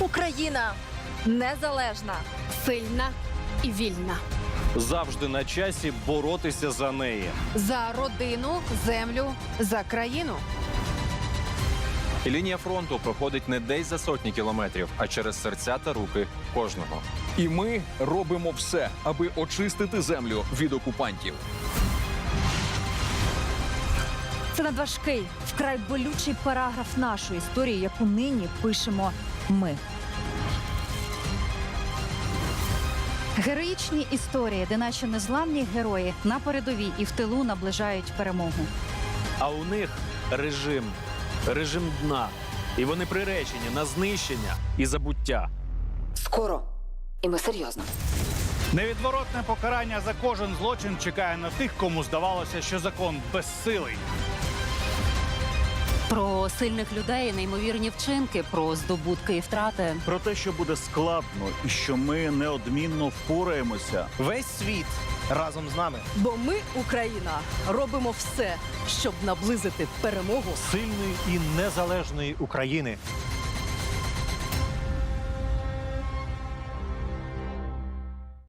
Україна незалежна. Сильна і вільна. Завжди на часі боротися за неї. За родину, землю, за країну. Лінія фронту проходить не десь за сотні кілометрів, а через серця та руки кожного. І ми робимо все, аби очистити землю від окупантів. Це надважкий, вкрай болючий параграф нашої історії, яку нині пишемо ми. Героїчні історії, де наші незламні герої на передовій і в тилу наближають перемогу. А у них режим, режим дна. І вони приречені на знищення і забуття. Скоро. І ми серйозно. Невідворотне покарання за кожен злочин чекає на тих, кому здавалося, що закон безсилий. Про сильних людей, неймовірні вчинки, про здобутки і втрати. Про те, що буде складно і що ми неодмінно впораємося. Весь світ разом з нами. Бо ми, Україна, робимо все, щоб наблизити перемогу Сильної і незалежної України.